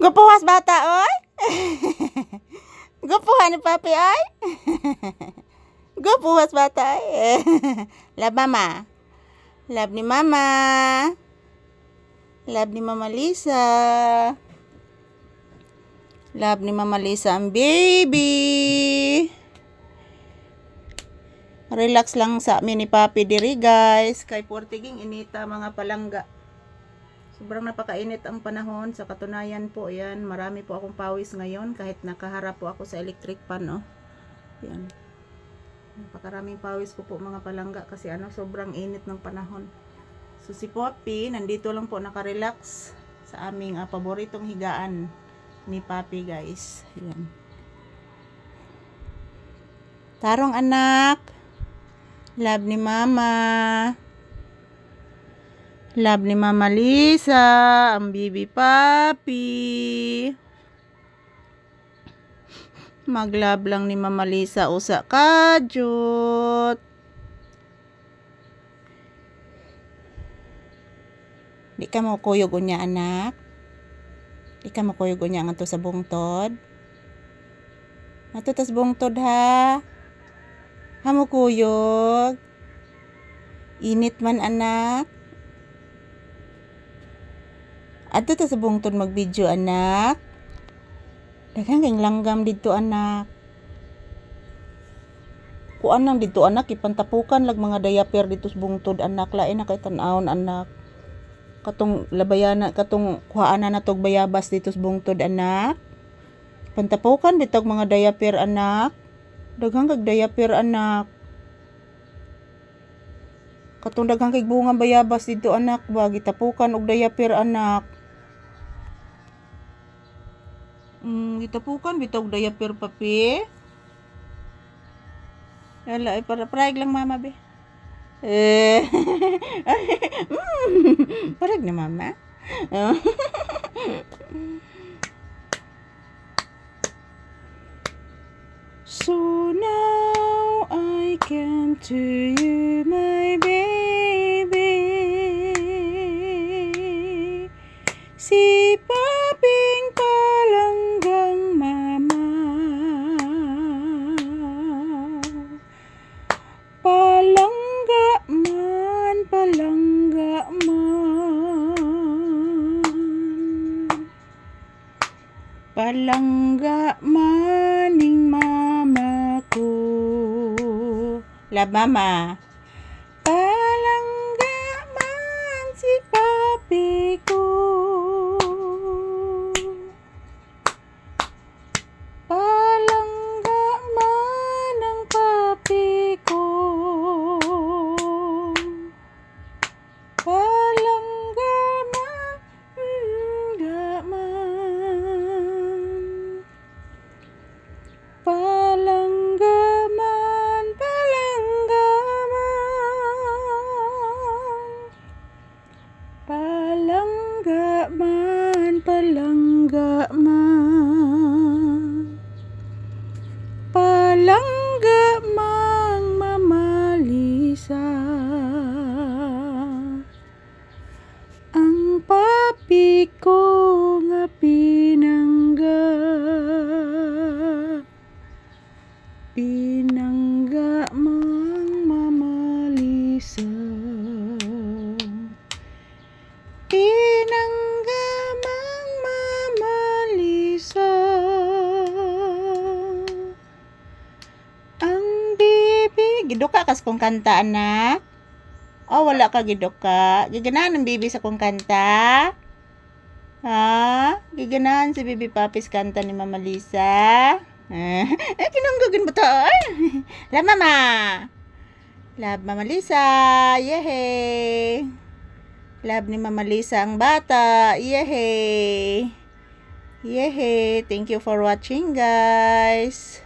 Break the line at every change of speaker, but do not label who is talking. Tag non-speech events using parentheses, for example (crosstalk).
Gupuhas bata, oy. (laughs) Gupuhan ni papi, oy. (laughs) Gupuhas bata, oy. (laughs) Love mama. Love ni mama. Love ni mama Lisa. Love ni mama Lisa ang baby. Relax lang sa amin ni Papi diri guys. Kay Portiging inita mga palangga. Sobrang napakainit ang panahon. Sa katunayan po, yan, marami po akong pawis ngayon kahit nakaharap po ako sa electric pan, oh. Yan. Napakaraming pawis ko po mga palangga kasi ano, sobrang init ng panahon. So si Poppy, nandito lang po nakarelax sa aming ah, paboritong higaan ni Papi guys. Yan. Tarong anak. Love ni mama. Love ni Mama Lisa, ang bibi papi. Maglab lang ni Mama Lisa usa kajut. Di ka mo kuyog unya anak. Di ka mo kuyog unya nga to sa bungtod. Ato tas bungtod ha. Hamo kuyog. Init man anak. Ato ta sa bungtod mag-video anak. Daghang kang langgam dito anak. Kuan nang dito anak ipantapukan lag mga diaper dito sa bungtod anak lain na kay tan-awon anak. Katong labayana katong kuhaan na natog bayabas dito sa bungtod anak. Pantapukan bitog mga diaper anak. Daghang kag diaper anak. Katong daghang kay bunga bayabas dito anak ba gitapukan og diaper anak. Mm, gitapukan bitog diaper papi. Wala, ay para prag lang mama be. Eh. (laughs) mm, parag na mama. (laughs) so now I come to you, Palangga maning mama ko. Love mama man, palangga man. Palangga mang mamalisa. Ang papi ko nga pinangga. Pinangga mang mamalisa Giduka kas kong kanta anak Oh wala ka giduka Giganahan ang bibi sa kong kanta Ha? Giganahan si Bibi Papis kanta ni Mama Lisa? Eh, pinanggagin mo to? Love Mama! Love Mama Lisa! Yehey! Love ni Mama Lisa ang bata! Yehey! Yehey! Thank you for watching guys!